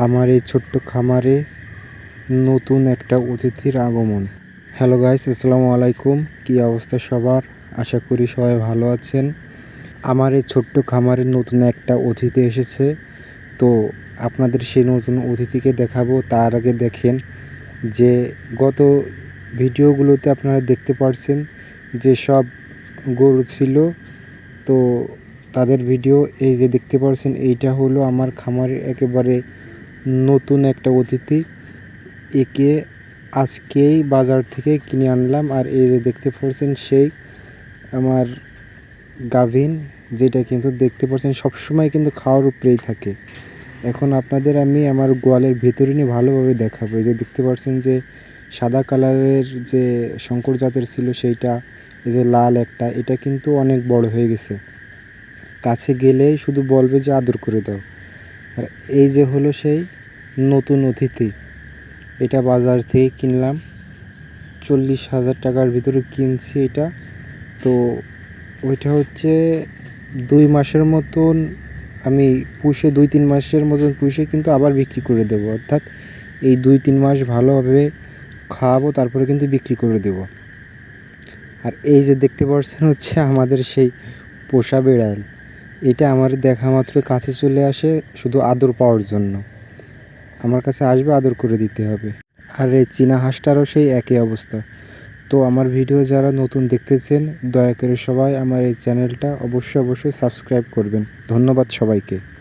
আমার এই ছোট্ট খামারে নতুন একটা অতিথির আগমন। হ্যালো গাইস আসসালামু আলাইকুম। কী অবস্থা সবার? আশা করি সবাই ভালো আছেন। আমার এই ছোট্ট খামারে নতুন একটা অতিথি এসেছে। তো আপনাদের সেই নতুন অতিথিকে দেখাবো। তার আগে দেখেন যে গত ভিডিওগুলোতে আপনারা দেখতে পারছেন যে সব গরু ছিল। তো তাদের ভিডিও এই যে দেখতে পাচ্ছেন এইটা হলো আমার খামারের একেবারে নতুন একটা অতিথি একে আজকেই বাজার থেকে কিনে আনলাম। আর এই যে দেখতে পাচ্ছেন সেই আমার গাভিন, যেটা কিন্তু দেখতে পাচ্ছেন সবসময় কিন্তু খাওয়ার উপরেই থাকে। এখন আপনাদের আমি আমার গোয়ালের ভেতরে নিয়ে ভালোভাবে দেখাবো। এই যে দেখতে পাচ্ছেন যে সাদা কালারের যে শঙ্কর জাতের ছিল সেইটা, এই যে লাল একটা, এটা কিন্তু অনেক বড় হয়ে গেছে। কাছে গেলেই শুধু বলবে যে আদর করে দাও। আর এই যে হলো সেই নতুন অতিথি, এটা বাজার থেকে কিনলাম। চল্লিশ হাজার টাকার ভিতরে কিনছি এটা। তো ওইটা হচ্ছে দুই মাসের মতন আমি পুষে, দুই তিন মাসের মতন পুষে কিন্তু আবার বিক্রি করে দেবো। অর্থাৎ এই দুই তিন মাস ভালোভাবে খাওয়াবো, তারপরে কিন্তু বিক্রি করে দেব। আর এই যে দেখতে পাচ্ছেন হচ্ছে আমাদের সেই পোষা বিড়াল। এটা আমার দেখা মাত্র কাছে চলে আসে শুধু আদর পাওয়ার জন্য। আমার কাছে আসবে, আদর করে দিতে হবে। আর এই চীনা হাঁসটারও সেই একই অবস্থা। তো আমার ভিডিও যারা নতুন দেখতেছেন, দয়া করে সবাই আমার এই চ্যানেলটা অবশ্যই অবশ্যই সাবস্ক্রাইব করবেন। ধন্যবাদ সবাইকে।